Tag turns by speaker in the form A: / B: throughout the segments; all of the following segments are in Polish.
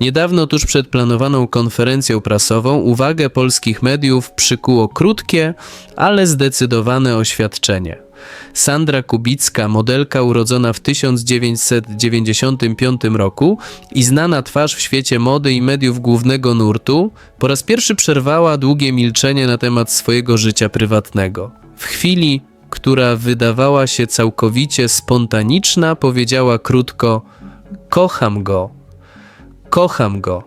A: Niedawno, tuż przed planowaną konferencją prasową, uwagę polskich mediów przykuło krótkie, ale zdecydowane oświadczenie. Sandra Kubicka, modelka urodzona w 1995 roku i znana twarz w świecie mody i mediów głównego nurtu, po raz pierwszy przerwała długie milczenie na temat swojego życia prywatnego. W chwili, która wydawała się całkowicie spontaniczna, powiedziała krótko: Kocham go. Kocham go.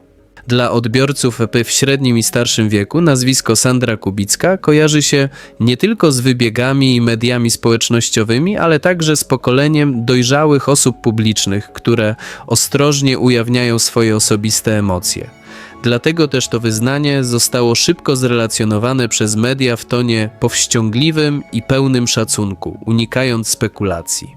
A: Dla odbiorców EP w średnim i starszym wieku nazwisko Sandra Kubicka kojarzy się nie tylko z wybiegami i mediami społecznościowymi, ale także z pokoleniem dojrzałych osób publicznych, które ostrożnie ujawniają swoje osobiste emocje. Dlatego też to wyznanie zostało szybko zrelacjonowane przez media w tonie powściągliwym i pełnym szacunku, unikając spekulacji.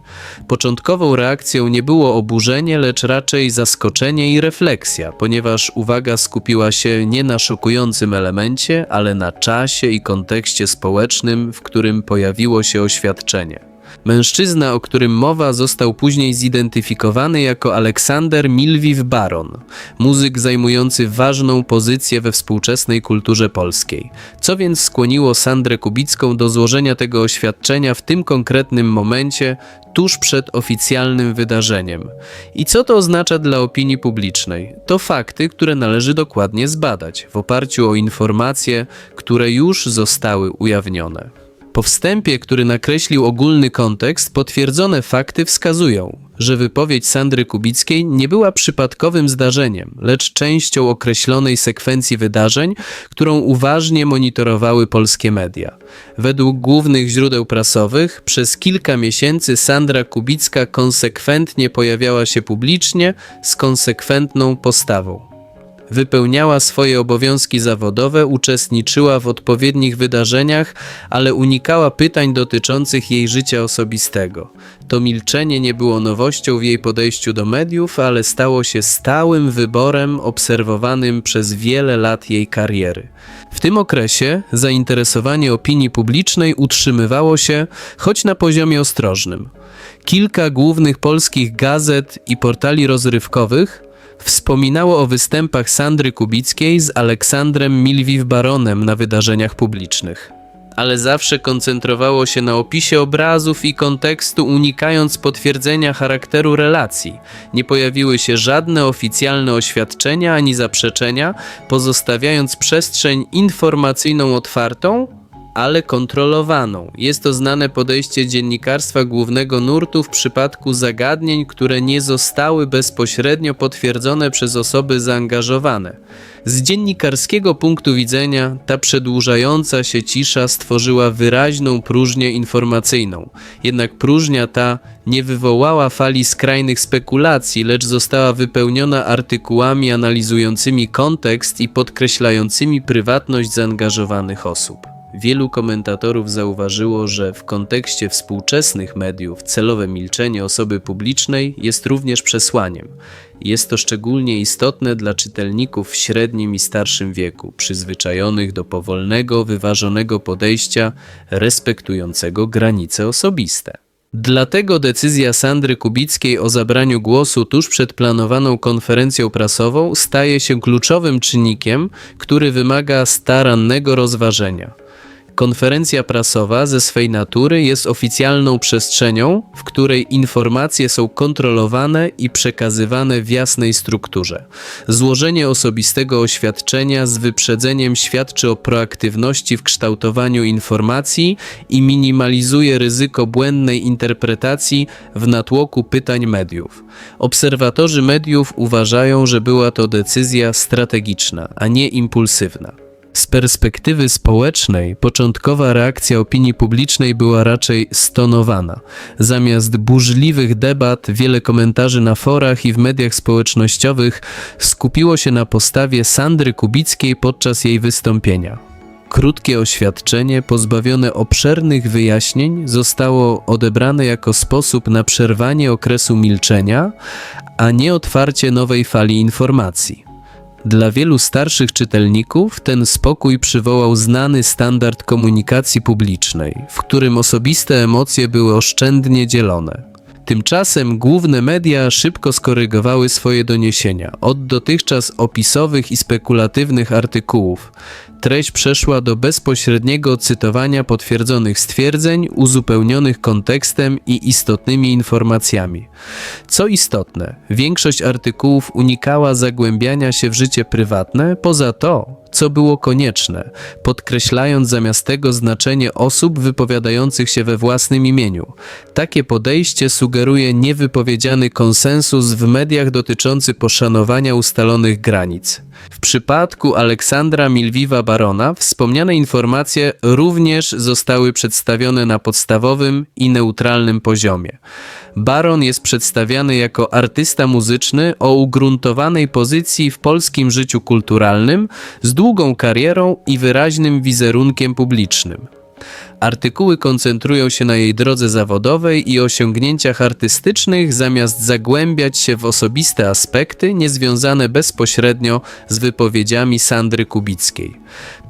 A: Początkową reakcją nie było oburzenie, lecz raczej zaskoczenie i refleksja, ponieważ uwaga skupiła się nie na szokującym elemencie, ale na czasie i kontekście społecznym, w którym pojawiło się oświadczenie. Mężczyzna, o którym mowa, został później zidentyfikowany jako Aleksander Milwiw Baron, muzyk zajmujący ważną pozycję we współczesnej kulturze polskiej. Co więc skłoniło Sandrę Kubicką do złożenia tego oświadczenia w tym konkretnym momencie, tuż przed oficjalnym wydarzeniem? I co to oznacza dla opinii publicznej? To fakty, które należy dokładnie zbadać, w oparciu o informacje, które już zostały ujawnione. Po wstępie, który nakreślił ogólny kontekst, potwierdzone fakty wskazują, że wypowiedź Sandry Kubickiej nie była przypadkowym zdarzeniem, lecz częścią określonej sekwencji wydarzeń, którą uważnie monitorowały polskie media. Według głównych źródeł prasowych, przez kilka miesięcy Sandra Kubicka konsekwentnie pojawiała się publicznie z konsekwentną postawą wypełniała swoje obowiązki zawodowe, uczestniczyła w odpowiednich wydarzeniach, ale unikała pytań dotyczących jej życia osobistego. To milczenie nie było nowością w jej podejściu do mediów, ale stało się stałym wyborem obserwowanym przez wiele lat jej kariery. W tym okresie zainteresowanie opinii publicznej utrzymywało się, choć na poziomie ostrożnym. Kilka głównych polskich gazet i portali rozrywkowych wspominało o występach Sandry Kubickiej z Aleksandrem Milwiw-Baronem na wydarzeniach publicznych. Ale zawsze koncentrowało się na opisie obrazów i kontekstu, unikając potwierdzenia charakteru relacji. Nie pojawiły się żadne oficjalne oświadczenia ani zaprzeczenia, pozostawiając przestrzeń informacyjną otwartą, ale kontrolowaną. Jest to znane podejście dziennikarstwa głównego nurtu w przypadku zagadnień, które nie zostały bezpośrednio potwierdzone przez osoby zaangażowane. Z dziennikarskiego punktu widzenia ta przedłużająca się cisza stworzyła wyraźną próżnię informacyjną. Jednak próżnia ta nie wywołała fali skrajnych spekulacji, lecz została wypełniona artykułami analizującymi kontekst i podkreślającymi prywatność zaangażowanych osób. Wielu komentatorów zauważyło, że w kontekście współczesnych mediów celowe milczenie osoby publicznej jest również przesłaniem. Jest to szczególnie istotne dla czytelników w średnim i starszym wieku, przyzwyczajonych do powolnego, wyważonego podejścia, respektującego granice osobiste. Dlatego decyzja Sandry Kubickiej o zabraniu głosu tuż przed planowaną konferencją prasową staje się kluczowym czynnikiem, który wymaga starannego rozważenia. Konferencja prasowa ze swej natury jest oficjalną przestrzenią, w której informacje są kontrolowane i przekazywane w jasnej strukturze. Złożenie osobistego oświadczenia z wyprzedzeniem świadczy o proaktywności w kształtowaniu informacji i minimalizuje ryzyko błędnej interpretacji w natłoku pytań mediów. Obserwatorzy mediów uważają, że była to decyzja strategiczna, a nie impulsywna. Z perspektywy społecznej, początkowa reakcja opinii publicznej była raczej stonowana. Zamiast burzliwych debat, wiele komentarzy na forach i w mediach społecznościowych skupiło się na postawie Sandry Kubickiej podczas jej wystąpienia. Krótkie oświadczenie, pozbawione obszernych wyjaśnień, zostało odebrane jako sposób na przerwanie okresu milczenia, a nie otwarcie nowej fali informacji. Dla wielu starszych czytelników ten spokój przywołał znany standard komunikacji publicznej, w którym osobiste emocje były oszczędnie dzielone. Tymczasem główne media szybko skorygowały swoje doniesienia. Od dotychczas opisowych i spekulatywnych artykułów treść przeszła do bezpośredniego cytowania potwierdzonych stwierdzeń, uzupełnionych kontekstem i istotnymi informacjami. Co istotne, większość artykułów unikała zagłębiania się w życie prywatne, poza to, co było konieczne, podkreślając zamiast tego znaczenie osób wypowiadających się we własnym imieniu. Takie podejście sugeruje niewypowiedziany konsensus w mediach dotyczący poszanowania ustalonych granic. W przypadku Aleksandra Milwiwa Barona wspomniane informacje również zostały przedstawione na podstawowym i neutralnym poziomie. Baron jest przedstawiany jako artysta muzyczny o ugruntowanej pozycji w polskim życiu kulturalnym, z długą karierą i wyraźnym wizerunkiem publicznym. Artykuły koncentrują się na jej drodze zawodowej i osiągnięciach artystycznych, zamiast zagłębiać się w osobiste aspekty niezwiązane bezpośrednio z wypowiedziami Sandry Kubickiej.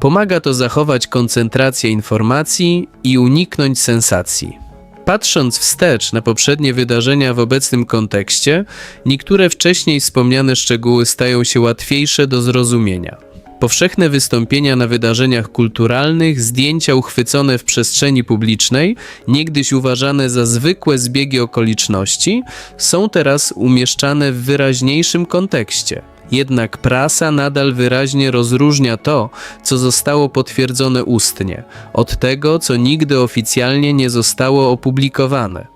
A: Pomaga to zachować koncentrację informacji i uniknąć sensacji. Patrząc wstecz na poprzednie wydarzenia w obecnym kontekście, niektóre wcześniej wspomniane szczegóły stają się łatwiejsze do zrozumienia. Powszechne wystąpienia na wydarzeniach kulturalnych, zdjęcia uchwycone w przestrzeni publicznej, niegdyś uważane za zwykłe zbiegi okoliczności, są teraz umieszczane w wyraźniejszym kontekście. Jednak prasa nadal wyraźnie rozróżnia to, co zostało potwierdzone ustnie, od tego, co nigdy oficjalnie nie zostało opublikowane.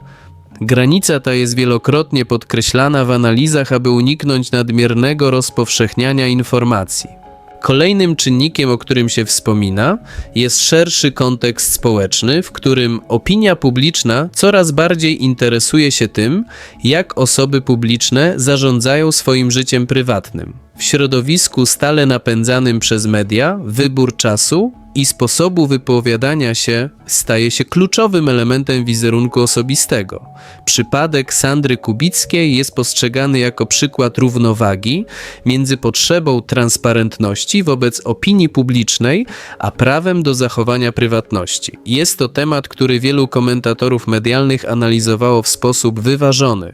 A: Granica ta jest wielokrotnie podkreślana w analizach, aby uniknąć nadmiernego rozpowszechniania informacji. Kolejnym czynnikiem, o którym się wspomina, jest szerszy kontekst społeczny, w którym opinia publiczna coraz bardziej interesuje się tym, jak osoby publiczne zarządzają swoim życiem prywatnym. W środowisku stale napędzanym przez media, wybór czasu i sposobu wypowiadania się staje się kluczowym elementem wizerunku osobistego. Przypadek Sandry Kubickiej jest postrzegany jako przykład równowagi między potrzebą transparentności wobec opinii publicznej, a prawem do zachowania prywatności. Jest to temat, który wielu komentatorów medialnych analizowało w sposób wyważony.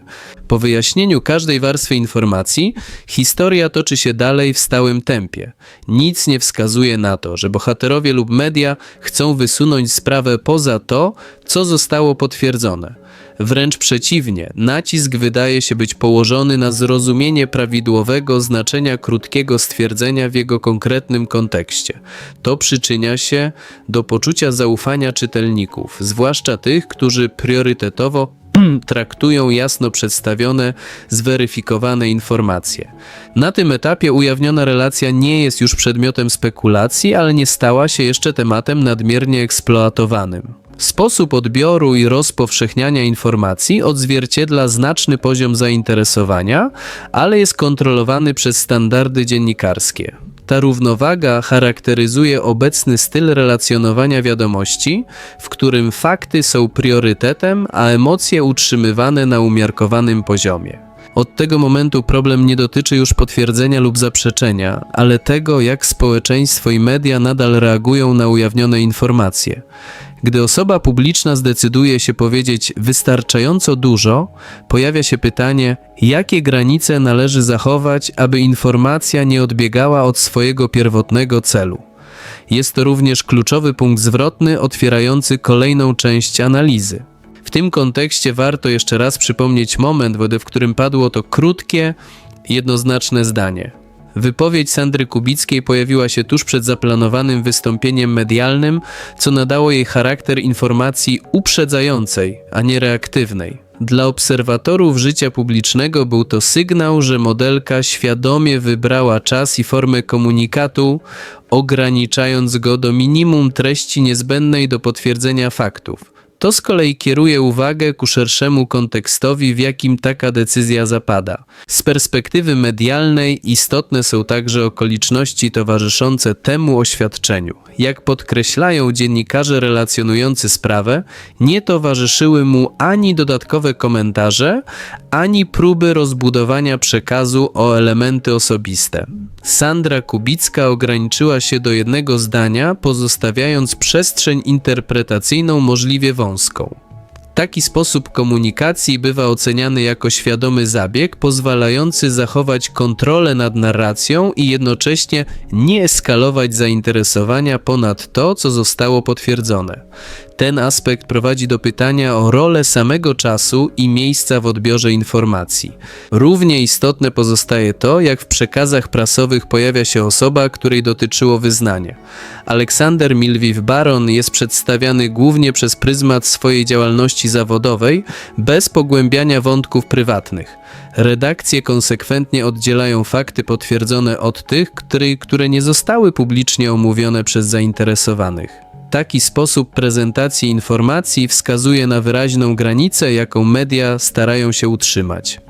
A: Po wyjaśnieniu każdej warstwy informacji, historia toczy się dalej w stałym tempie. Nic nie wskazuje na to, że bohaterowie lub media chcą wysunąć sprawę poza to, co zostało potwierdzone. Wręcz przeciwnie, nacisk wydaje się być położony na zrozumienie prawidłowego znaczenia krótkiego stwierdzenia w jego konkretnym kontekście. To przyczynia się do poczucia zaufania czytelników, zwłaszcza tych, którzy priorytetowo traktują jasno przedstawione, zweryfikowane informacje. Na tym etapie ujawniona relacja nie jest już przedmiotem spekulacji, ale nie stała się jeszcze tematem nadmiernie eksploatowanym. Sposób odbioru i rozpowszechniania informacji odzwierciedla znaczny poziom zainteresowania, ale jest kontrolowany przez standardy dziennikarskie. Ta równowaga charakteryzuje obecny styl relacjonowania wiadomości, w którym fakty są priorytetem, a emocje utrzymywane na umiarkowanym poziomie. Od tego momentu problem nie dotyczy już potwierdzenia lub zaprzeczenia, ale tego, jak społeczeństwo i media nadal reagują na ujawnione informacje. Gdy osoba publiczna zdecyduje się powiedzieć wystarczająco dużo, pojawia się pytanie, jakie granice należy zachować, aby informacja nie odbiegała od swojego pierwotnego celu. Jest to również kluczowy punkt zwrotny otwierający kolejną część analizy. W tym kontekście warto jeszcze raz przypomnieć moment, w którym padło to krótkie, jednoznaczne zdanie. Wypowiedź Sandry Kubickiej pojawiła się tuż przed zaplanowanym wystąpieniem medialnym, co nadało jej charakter informacji uprzedzającej, a nie reaktywnej. Dla obserwatorów życia publicznego był to sygnał, że modelka świadomie wybrała czas i formę komunikatu, ograniczając go do minimum treści niezbędnej do potwierdzenia faktów. To z kolei kieruje uwagę ku szerszemu kontekstowi, w jakim taka decyzja zapada. Z perspektywy medialnej istotne są także okoliczności towarzyszące temu oświadczeniu. Jak podkreślają dziennikarze relacjonujący sprawę, nie towarzyszyły mu ani dodatkowe komentarze, ani próby rozbudowania przekazu o elementy osobiste. Sandra Kubicka ograniczyła się do jednego zdania, pozostawiając przestrzeń interpretacyjną możliwie wąską. Taki sposób komunikacji bywa oceniany jako świadomy zabieg pozwalający zachować kontrolę nad narracją i jednocześnie nie eskalować zainteresowania ponad to, co zostało potwierdzone. Ten aspekt prowadzi do pytania o rolę samego czasu i miejsca w odbiorze informacji. Równie istotne pozostaje to, jak w przekazach prasowych pojawia się osoba, której dotyczyło wyznanie. Aleksander Milwiw Baron jest przedstawiany głównie przez pryzmat swojej działalności zawodowej, bez pogłębiania wątków prywatnych. Redakcje konsekwentnie oddzielają fakty potwierdzone od tych, które nie zostały publicznie omówione przez zainteresowanych. Taki sposób prezentacji informacji wskazuje na wyraźną granicę, jaką media starają się utrzymać.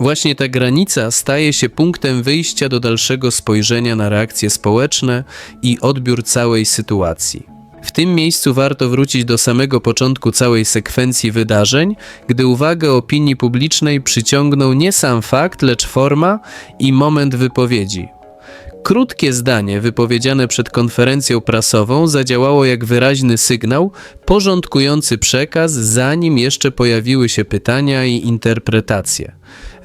A: Właśnie ta granica staje się punktem wyjścia do dalszego spojrzenia na reakcje społeczne i odbiór całej sytuacji. W tym miejscu warto wrócić do samego początku całej sekwencji wydarzeń, gdy uwagę opinii publicznej przyciągnął nie sam fakt, lecz forma i moment wypowiedzi. Krótkie zdanie wypowiedziane przed konferencją prasową zadziałało jak wyraźny sygnał porządkujący przekaz, zanim jeszcze pojawiły się pytania i interpretacje.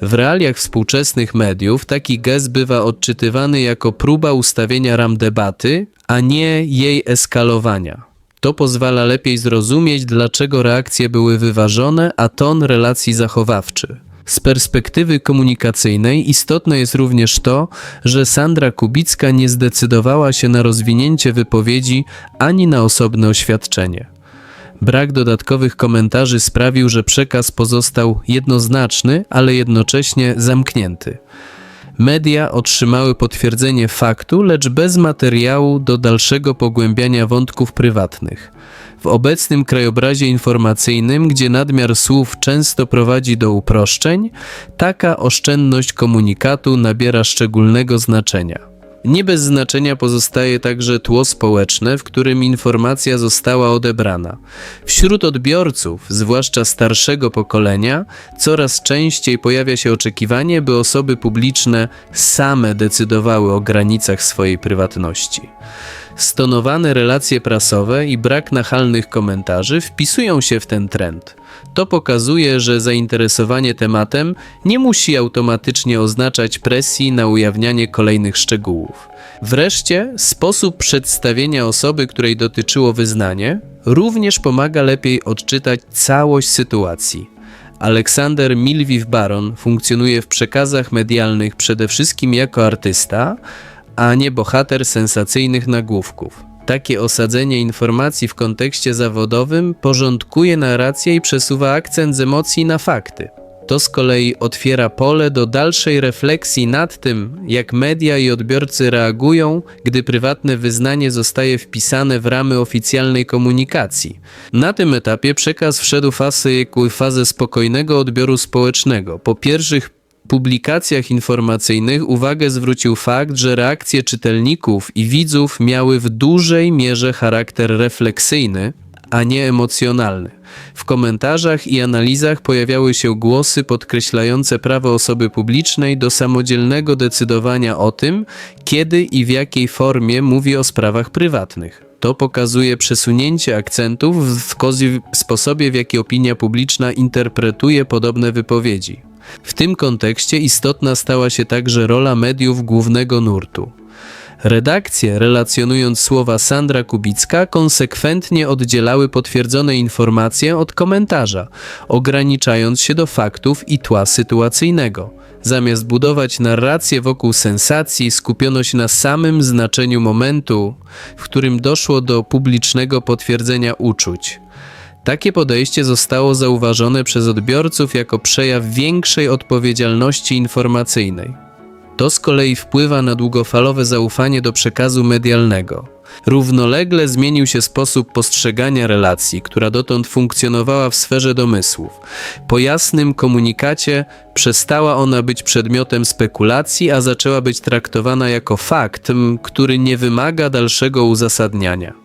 A: W realiach współczesnych mediów taki gest bywa odczytywany jako próba ustawienia ram debaty, a nie jej eskalowania. To pozwala lepiej zrozumieć, dlaczego reakcje były wyważone, a ton relacji zachowawczy. Z perspektywy komunikacyjnej istotne jest również to, że Sandra Kubicka nie zdecydowała się na rozwinięcie wypowiedzi ani na osobne oświadczenie. Brak dodatkowych komentarzy sprawił, że przekaz pozostał jednoznaczny, ale jednocześnie zamknięty. Media otrzymały potwierdzenie faktu, lecz bez materiału do dalszego pogłębiania wątków prywatnych. W obecnym krajobrazie informacyjnym, gdzie nadmiar słów często prowadzi do uproszczeń, taka oszczędność komunikatu nabiera szczególnego znaczenia. Nie bez znaczenia pozostaje także tło społeczne, w którym informacja została odebrana. Wśród odbiorców, zwłaszcza starszego pokolenia, coraz częściej pojawia się oczekiwanie, by osoby publiczne same decydowały o granicach swojej prywatności. Stonowane relacje prasowe i brak nachalnych komentarzy wpisują się w ten trend. To pokazuje, że zainteresowanie tematem nie musi automatycznie oznaczać presji na ujawnianie kolejnych szczegółów. Wreszcie, sposób przedstawienia osoby, której dotyczyło wyznanie, również pomaga lepiej odczytać całość sytuacji. Aleksander Milwiw Baron funkcjonuje w przekazach medialnych przede wszystkim jako artysta, a nie bohater sensacyjnych nagłówków. Takie osadzenie informacji w kontekście zawodowym porządkuje narrację i przesuwa akcent z emocji na fakty. To z kolei otwiera pole do dalszej refleksji nad tym, jak media i odbiorcy reagują, gdy prywatne wyznanie zostaje wpisane w ramy oficjalnej komunikacji. Na tym etapie przekaz wszedł w fazę, spokojnego odbioru społecznego. Po pierwszych publikacjach informacyjnych uwagę zwrócił fakt, że reakcje czytelników i widzów miały w dużej mierze charakter refleksyjny, a nie emocjonalny. W komentarzach i analizach pojawiały się głosy podkreślające prawo osoby publicznej do samodzielnego decydowania o tym, kiedy i w jakiej formie mówi o sprawach prywatnych. To pokazuje przesunięcie akcentów w sposobie, w jaki opinia publiczna interpretuje podobne wypowiedzi. W tym kontekście istotna stała się także rola mediów głównego nurtu. Redakcje, relacjonując słowa Sandra Kubicka, konsekwentnie oddzielały potwierdzone informacje od komentarza, ograniczając się do faktów i tła sytuacyjnego. Zamiast budować narrację wokół sensacji, skupiono się na samym znaczeniu momentu, w którym doszło do publicznego potwierdzenia uczuć. Takie podejście zostało zauważone przez odbiorców jako przejaw większej odpowiedzialności informacyjnej. To z kolei wpływa na długofalowe zaufanie do przekazu medialnego. Równolegle zmienił się sposób postrzegania relacji, która dotąd funkcjonowała w sferze domysłów. Po jasnym komunikacie przestała ona być przedmiotem spekulacji, a zaczęła być traktowana jako fakt, który nie wymaga dalszego uzasadniania.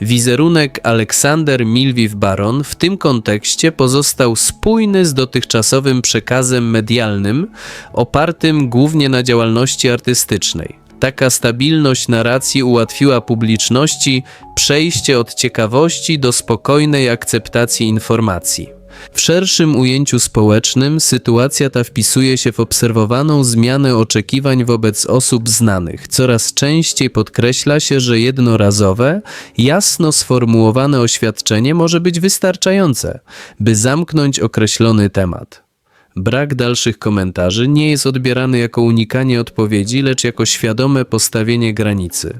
A: Wizerunek Aleksander Milwiw Baron w tym kontekście pozostał spójny z dotychczasowym przekazem medialnym, opartym głównie na działalności artystycznej. Taka stabilność narracji ułatwiła publiczności przejście od ciekawości do spokojnej akceptacji informacji. W szerszym ujęciu społecznym sytuacja ta wpisuje się w obserwowaną zmianę oczekiwań wobec osób znanych. Coraz częściej podkreśla się, że jednorazowe, jasno sformułowane oświadczenie może być wystarczające, by zamknąć określony temat. Brak dalszych komentarzy nie jest odbierany jako unikanie odpowiedzi, lecz jako świadome postawienie granicy.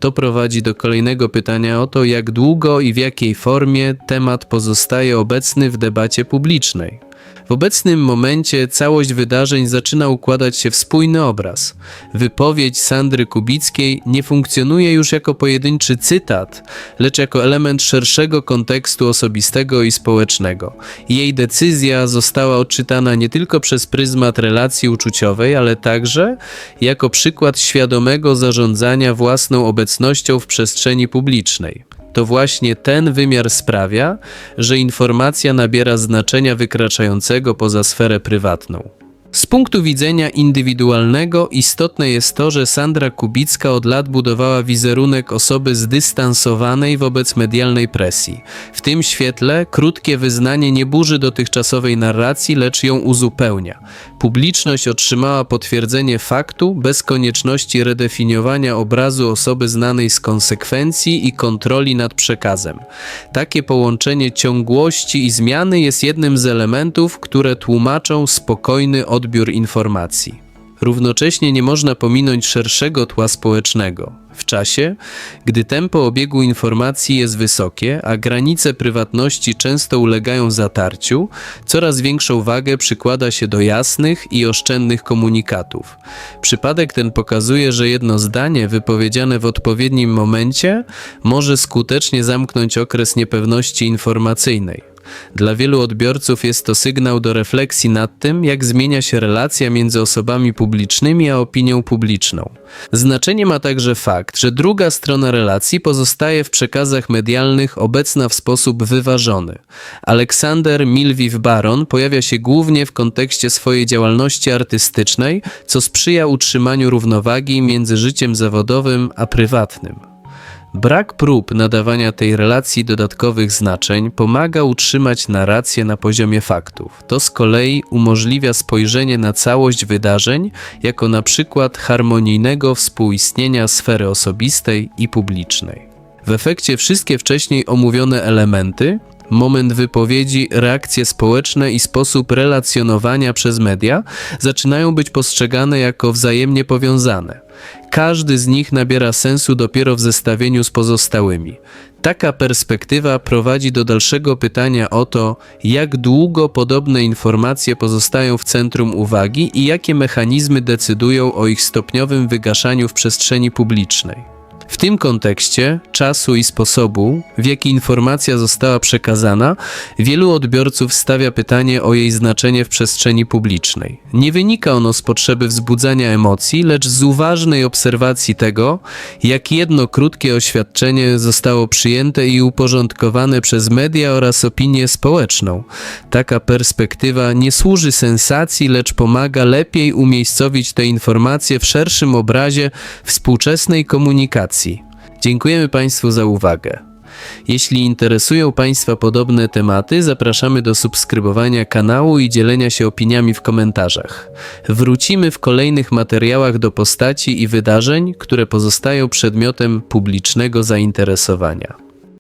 A: To prowadzi do kolejnego pytania o to, jak długo i w jakiej formie temat pozostaje obecny w debacie publicznej. W obecnym momencie całość wydarzeń zaczyna układać się w spójny obraz. Wypowiedź Sandry Kubickiej nie funkcjonuje już jako pojedynczy cytat, lecz jako element szerszego kontekstu osobistego i społecznego. Jej decyzja została odczytana nie tylko przez pryzmat relacji uczuciowej, ale także jako przykład świadomego zarządzania własną obecnością w przestrzeni publicznej to właśnie ten wymiar sprawia, że informacja nabiera znaczenia wykraczającego poza sferę prywatną. Z punktu widzenia indywidualnego istotne jest to, że Sandra Kubicka od lat budowała wizerunek osoby zdystansowanej wobec medialnej presji. W tym świetle krótkie wyznanie nie burzy dotychczasowej narracji, lecz ją uzupełnia. Publiczność otrzymała potwierdzenie faktu bez konieczności redefiniowania obrazu osoby znanej z konsekwencji i kontroli nad przekazem. Takie połączenie ciągłości i zmiany jest jednym z elementów, które tłumaczą spokojny odbiór informacji. Równocześnie nie można pominąć szerszego tła społecznego. W czasie, gdy tempo obiegu informacji jest wysokie, a granice prywatności często ulegają zatarciu, coraz większą wagę przykłada się do jasnych i oszczędnych komunikatów. Przypadek ten pokazuje, że jedno zdanie wypowiedziane w odpowiednim momencie może skutecznie zamknąć okres niepewności informacyjnej. Dla wielu odbiorców jest to sygnał do refleksji nad tym, jak zmienia się relacja między osobami publicznymi a opinią publiczną. Znaczenie ma także fakt, że druga strona relacji pozostaje w przekazach medialnych obecna w sposób wyważony. Aleksander Milwiw Baron pojawia się głównie w kontekście swojej działalności artystycznej, co sprzyja utrzymaniu równowagi między życiem zawodowym a prywatnym. Brak prób nadawania tej relacji dodatkowych znaczeń pomaga utrzymać narrację na poziomie faktów. To z kolei umożliwia spojrzenie na całość wydarzeń jako na przykład harmonijnego współistnienia sfery osobistej i publicznej. W efekcie wszystkie wcześniej omówione elementy moment wypowiedzi, reakcje społeczne i sposób relacjonowania przez media zaczynają być postrzegane jako wzajemnie powiązane. Każdy z nich nabiera sensu dopiero w zestawieniu z pozostałymi. Taka perspektywa prowadzi do dalszego pytania o to, jak długo podobne informacje pozostają w centrum uwagi i jakie mechanizmy decydują o ich stopniowym wygaszaniu w przestrzeni publicznej. W tym kontekście czasu i sposobu, w jaki informacja została przekazana, wielu odbiorców stawia pytanie o jej znaczenie w przestrzeni publicznej. Nie wynika ono z potrzeby wzbudzania emocji, lecz z uważnej obserwacji tego, jak jedno krótkie oświadczenie zostało przyjęte i uporządkowane przez media oraz opinię społeczną. Taka perspektywa nie służy sensacji, lecz pomaga lepiej umiejscowić te informacje w szerszym obrazie współczesnej komunikacji. Dziękujemy Państwu za uwagę. Jeśli interesują Państwa podobne tematy, zapraszamy do subskrybowania kanału i dzielenia się opiniami w komentarzach. Wrócimy w kolejnych materiałach do postaci i wydarzeń, które pozostają przedmiotem publicznego zainteresowania.